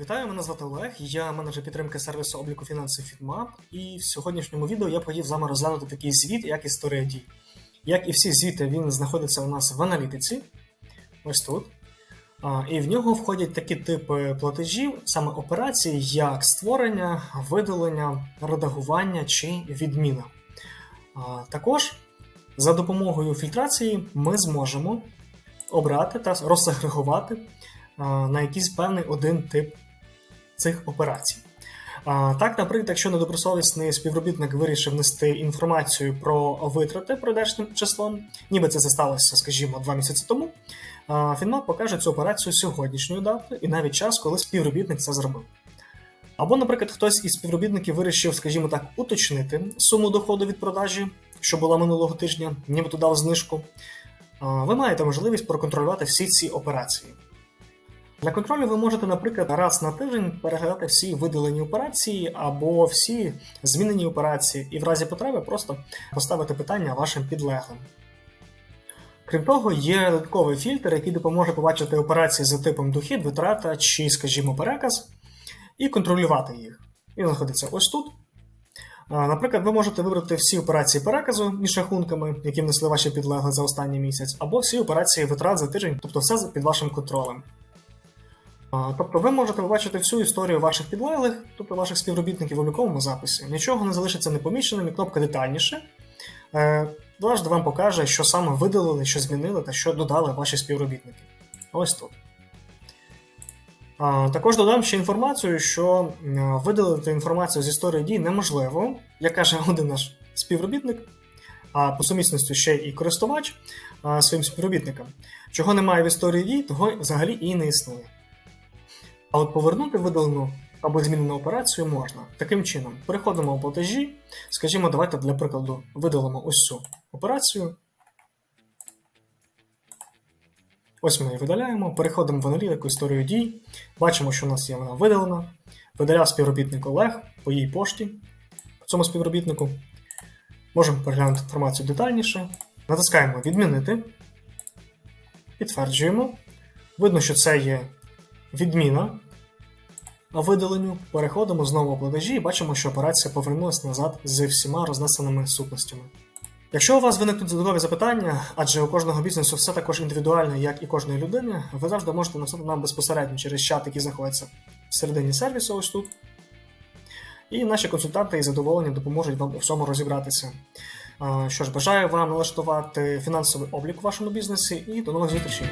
Вітаю, мене звати Олег. Я менеджер підтримки сервісу обліку фінансів FitMap. І в сьогоднішньому відео я хотів з вами розглянути такий звіт, як історія дій. Як і всі звіти, він знаходиться у нас в аналітиці. Ось тут. І в нього входять такі типи платежів, саме операції, як створення, видалення, редагування чи відміна. Також за допомогою фільтрації ми зможемо обрати та розсегрегувати на якийсь певний один тип цих операцій. Так, наприклад, якщо недобросовісний співробітник вирішив нести інформацію про витрати продажним числом, ніби це сталося, скажімо, два місяці тому, Фінмап покаже цю операцію сьогоднішньої дати і навіть час, коли співробітник це зробив. Або, наприклад, хтось із співробітників вирішив, скажімо так, уточнити суму доходу від продажі, що була минулого тижня, нібито дав знижку. Ви маєте можливість проконтролювати всі ці операції. Для контролю ви можете, наприклад, раз на тиждень переглядати всі видалені операції або всі змінені операції, і в разі потреби просто поставити питання вашим підлеглим. Крім того, є додатковий фільтр, який допоможе побачити операції за типом дохід, витрата чи, скажімо, переказ, і контролювати їх. Він знаходиться ось тут. Наприклад, ви можете вибрати всі операції переказу між рахунками, які внесли ваші підлегли за останній місяць, або всі операції витрат за тиждень, тобто все під вашим контролем. Тобто ви можете побачити всю історію ваших підлеглих, тобто ваших співробітників в обліковому записі. Нічого не залишиться непоміченим, і кнопка детальніше. Е, вам покаже, що саме видалили, що змінили та що додали ваші співробітники. Ось тут. Також додам ще інформацію, що видалити інформацію з історії дій неможливо, як каже один наш співробітник, а по сумісності ще і користувач своїм співробітникам. Чого немає в історії дій, того взагалі і не існує. А от повернути видалену або змінену операцію можна. Таким чином, переходимо у платежі. Скажімо, давайте для прикладу видалимо ось цю операцію. Ось ми її видаляємо, переходимо в аналітику історію дій. Бачимо, що у нас є вона видалена. Видаляв співробітник Олег по її пошті по цьому співробітнику. Можемо переглянути інформацію детальніше. Натискаємо Відмінити. Підтверджуємо. Видно, що це є відміна видаленню. Переходимо знову у платежі і бачимо, що операція повернулася назад з всіма рознесеними сутностями. Якщо у вас виникнуть додаткові запитання, адже у кожного бізнесу все також індивідуально, як і кожної людини, ви завжди можете написати нам безпосередньо через чат, який знаходиться всередині сервісу, ось тут. І наші консультанти із задоволенням допоможуть вам у всьому розібратися. Що ж, бажаю вам налаштувати фінансовий облік у вашому бізнесі і до нових зустрічей!